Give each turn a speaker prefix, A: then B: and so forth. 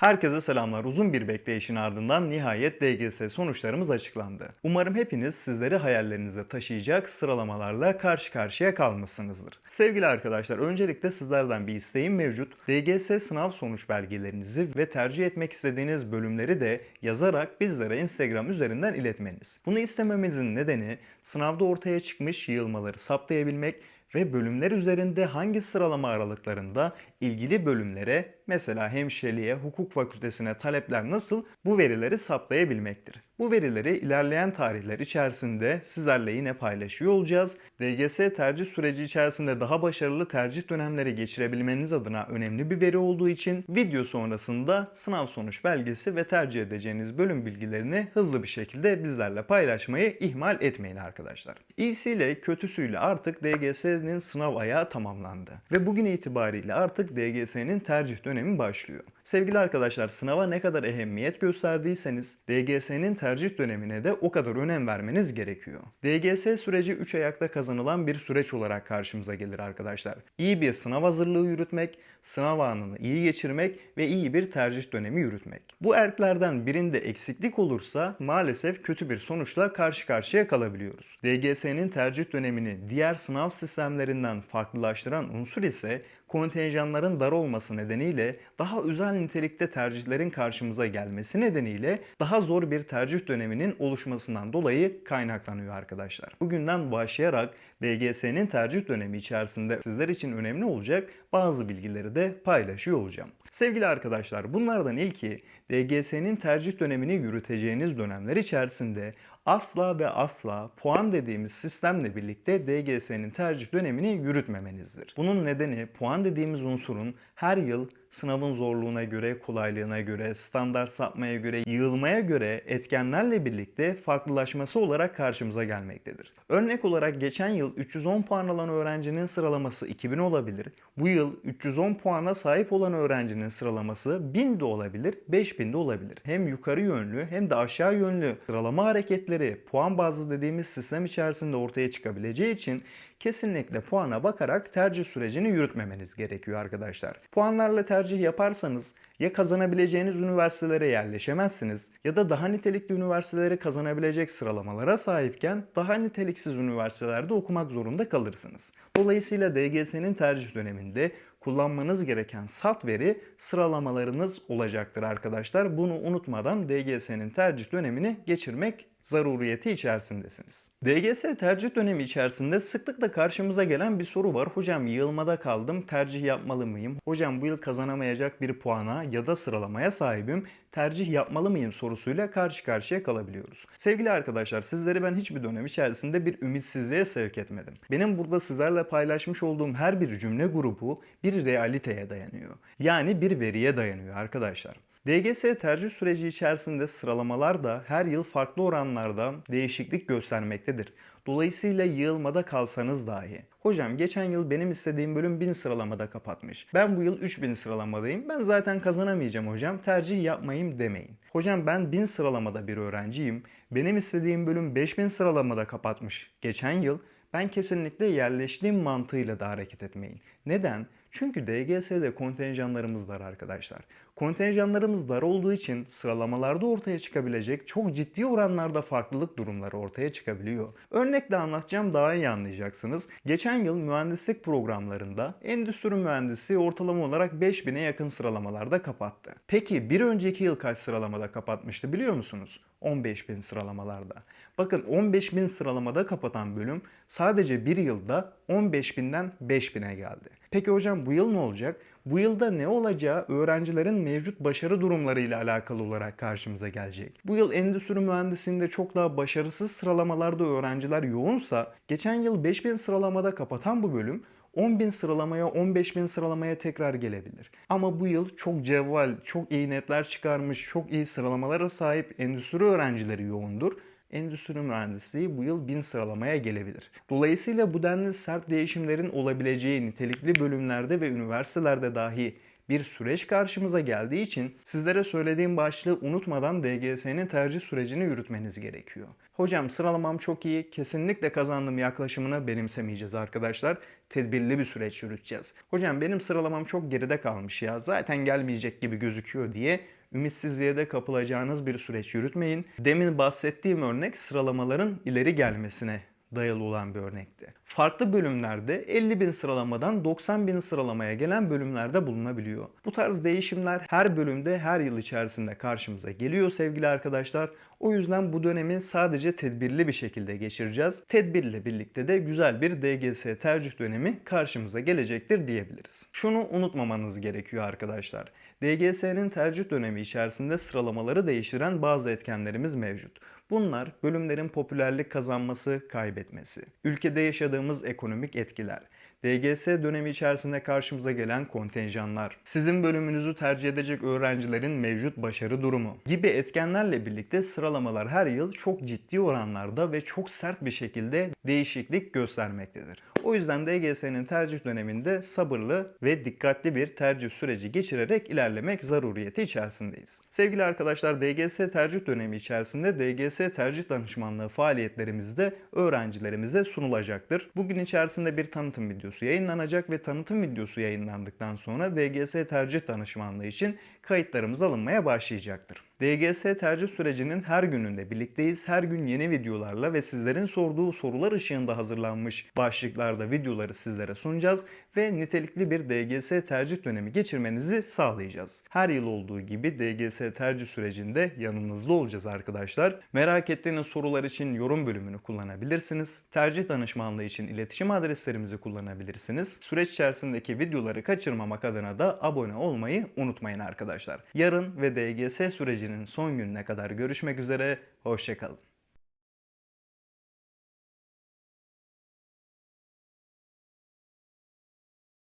A: Herkese selamlar. Uzun bir bekleyişin ardından nihayet DGS sonuçlarımız açıklandı. Umarım hepiniz sizleri hayallerinize taşıyacak sıralamalarla karşı karşıya kalmışsınızdır. Sevgili arkadaşlar, öncelikle sizlerden bir isteğim mevcut. DGS sınav sonuç belgelerinizi ve tercih etmek istediğiniz bölümleri de yazarak bizlere Instagram üzerinden iletmeniz. Bunu istememizin nedeni sınavda ortaya çıkmış yığılmaları saptayabilmek ve bölümler üzerinde hangi sıralama aralıklarında ilgili bölümlere mesela hemşireliğe, hukuk fakültesine talepler nasıl bu verileri saptayabilmektir. Bu verileri ilerleyen tarihler içerisinde sizlerle yine paylaşıyor olacağız. DGS tercih süreci içerisinde daha başarılı tercih dönemleri geçirebilmeniz adına önemli bir veri olduğu için video sonrasında sınav sonuç belgesi ve tercih edeceğiniz bölüm bilgilerini hızlı bir şekilde bizlerle paylaşmayı ihmal etmeyin arkadaşlar. İyisiyle kötüsüyle artık DGS'nin sınav ayağı tamamlandı. Ve bugün itibariyle artık DGS'nin tercih dönemi başlıyor. Sevgili arkadaşlar sınava ne kadar ehemmiyet gösterdiyseniz DGS'nin tercih dönemine de o kadar önem vermeniz gerekiyor. DGS süreci 3 ayakta kazanılan bir süreç olarak karşımıza gelir arkadaşlar. İyi bir sınav hazırlığı yürütmek, sınav anını iyi geçirmek ve iyi bir tercih dönemi yürütmek. Bu erklerden birinde eksiklik olursa maalesef kötü bir sonuçla karşı karşıya kalabiliyoruz. DGS'nin tercih dönemini diğer sınav sistemlerinden farklılaştıran unsur ise kontenjanların dar olması nedeniyle daha özel nitelikte tercihlerin karşımıza gelmesi nedeniyle daha zor bir tercih döneminin oluşmasından dolayı kaynaklanıyor arkadaşlar. Bugünden başlayarak DGS'nin tercih dönemi içerisinde sizler için önemli olacak bazı bilgileri de paylaşıyor olacağım. Sevgili arkadaşlar bunlardan ilki DGS'nin tercih dönemini yürüteceğiniz dönemler içerisinde asla ve asla puan dediğimiz sistemle birlikte DGS'nin tercih dönemini yürütmemenizdir. Bunun nedeni puan dediğimiz unsurun her yıl sınavın zorluğuna göre, kolaylığına göre, standart sapmaya göre, yığılmaya göre etkenlerle birlikte farklılaşması olarak karşımıza gelmektedir. Örnek olarak geçen yıl 310 puan alan öğrencinin sıralaması 2000 olabilir. Bu yıl 310 puana sahip olan öğrencinin sıralaması 1000 de olabilir, 5000 de olabilir. Hem yukarı yönlü hem de aşağı yönlü sıralama hareketleri puan bazlı dediğimiz sistem içerisinde ortaya çıkabileceği için kesinlikle puana bakarak tercih sürecini yürütmemeniz gerekiyor arkadaşlar. Puanlarla tercih yaparsanız ya kazanabileceğiniz üniversitelere yerleşemezsiniz ya da daha nitelikli üniversiteleri kazanabilecek sıralamalara sahipken daha niteliksiz üniversitelerde okumak zorunda kalırsınız. Dolayısıyla DGS'nin tercih döneminde kullanmanız gereken sat veri sıralamalarınız olacaktır arkadaşlar. Bunu unutmadan DGS'nin tercih dönemini geçirmek zaruriyeti içerisindesiniz. DGS tercih dönemi içerisinde sıklıkla karşımıza gelen bir soru var. Hocam yığılmada kaldım, tercih yapmalı mıyım? Hocam bu yıl kazanamayacak bir puana ya da sıralamaya sahibim, tercih yapmalı mıyım sorusuyla karşı karşıya kalabiliyoruz. Sevgili arkadaşlar sizleri ben hiçbir dönem içerisinde bir ümitsizliğe sevk etmedim. Benim burada sizlerle paylaşmış olduğum her bir cümle grubu bir realiteye dayanıyor. Yani bir veriye dayanıyor arkadaşlar. DGS tercih süreci içerisinde sıralamalar da her yıl farklı oranlarda değişiklik göstermektedir. Dolayısıyla yığılmada kalsanız dahi. Hocam geçen yıl benim istediğim bölüm 1000 sıralamada kapatmış. Ben bu yıl 3000 sıralamadayım. Ben zaten kazanamayacağım hocam. Tercih yapmayayım demeyin. Hocam ben 1000 sıralamada bir öğrenciyim. Benim istediğim bölüm 5000 sıralamada kapatmış geçen yıl. Ben kesinlikle yerleştiğim mantığıyla da hareket etmeyin. Neden? Çünkü DGS'de kontenjanlarımız dar arkadaşlar. Kontenjanlarımız dar olduğu için sıralamalarda ortaya çıkabilecek çok ciddi oranlarda farklılık durumları ortaya çıkabiliyor. Örnekle anlatacağım daha iyi anlayacaksınız. Geçen yıl mühendislik programlarında endüstri mühendisi ortalama olarak 5000'e yakın sıralamalarda kapattı. Peki bir önceki yıl kaç sıralamada kapatmıştı biliyor musunuz? 15.000 sıralamalarda. Bakın 15.000 sıralamada kapatan bölüm sadece bir yılda 15.000'den 5.000'e geldi. Peki hocam bu yıl ne olacak? Bu yılda ne olacağı öğrencilerin mevcut başarı durumlarıyla alakalı olarak karşımıza gelecek. Bu yıl endüstri mühendisliğinde çok daha başarısız sıralamalarda öğrenciler yoğunsa geçen yıl 5000 sıralamada kapatan bu bölüm 10.000 sıralamaya, 15.000 sıralamaya tekrar gelebilir. Ama bu yıl çok cevval, çok iyi netler çıkarmış, çok iyi sıralamalara sahip endüstri öğrencileri yoğundur endüstri mühendisliği bu yıl 1000 sıralamaya gelebilir. Dolayısıyla bu denli sert değişimlerin olabileceği nitelikli bölümlerde ve üniversitelerde dahi bir süreç karşımıza geldiği için sizlere söylediğim başlığı unutmadan DGS'nin tercih sürecini yürütmeniz gerekiyor. Hocam sıralamam çok iyi, kesinlikle kazandım yaklaşımını benimsemeyeceğiz arkadaşlar. Tedbirli bir süreç yürüteceğiz. Hocam benim sıralamam çok geride kalmış ya, zaten gelmeyecek gibi gözüküyor diye ümitsizliğe de kapılacağınız bir süreç yürütmeyin. Demin bahsettiğim örnek sıralamaların ileri gelmesine dayalı olan bir örnekti. Farklı bölümlerde 50 bin sıralamadan 90 bin sıralamaya gelen bölümlerde bulunabiliyor. Bu tarz değişimler her bölümde her yıl içerisinde karşımıza geliyor sevgili arkadaşlar. O yüzden bu dönemi sadece tedbirli bir şekilde geçireceğiz. Tedbirle birlikte de güzel bir DGS tercih dönemi karşımıza gelecektir diyebiliriz. Şunu unutmamanız gerekiyor arkadaşlar. DGS'nin tercih dönemi içerisinde sıralamaları değiştiren bazı etkenlerimiz mevcut. Bunlar bölümlerin popülerlik kazanması, kaybetmesi, ülkede yaşadığımız ekonomik etkiler, DGS dönemi içerisinde karşımıza gelen kontenjanlar, sizin bölümünüzü tercih edecek öğrencilerin mevcut başarı durumu gibi etkenlerle birlikte sıralamalar her yıl çok ciddi oranlarda ve çok sert bir şekilde değişiklik göstermektedir. O yüzden DGS'nin tercih döneminde sabırlı ve dikkatli bir tercih süreci geçirerek ilerlemek zaruriyeti içerisindeyiz. Sevgili arkadaşlar DGS tercih dönemi içerisinde DGS tercih danışmanlığı faaliyetlerimiz de öğrencilerimize sunulacaktır. Bugün içerisinde bir tanıtım videosu yayınlanacak ve tanıtım videosu yayınlandıktan sonra DGS tercih danışmanlığı için kayıtlarımız alınmaya başlayacaktır. DGS tercih sürecinin her gününde birlikteyiz. Her gün yeni videolarla ve sizlerin sorduğu sorular ışığında hazırlanmış başlıklarda videoları sizlere sunacağız ve nitelikli bir DGS tercih dönemi geçirmenizi sağlayacağız. Her yıl olduğu gibi DGS tercih sürecinde yanınızda olacağız arkadaşlar. Merak ettiğiniz sorular için yorum bölümünü kullanabilirsiniz. Tercih danışmanlığı için iletişim adreslerimizi kullanabilirsiniz. Süreç içerisindeki videoları kaçırmamak adına da abone olmayı unutmayın arkadaşlar. Yarın ve DGS sürecinin son gününe kadar görüşmek üzere. Hoşçakalın.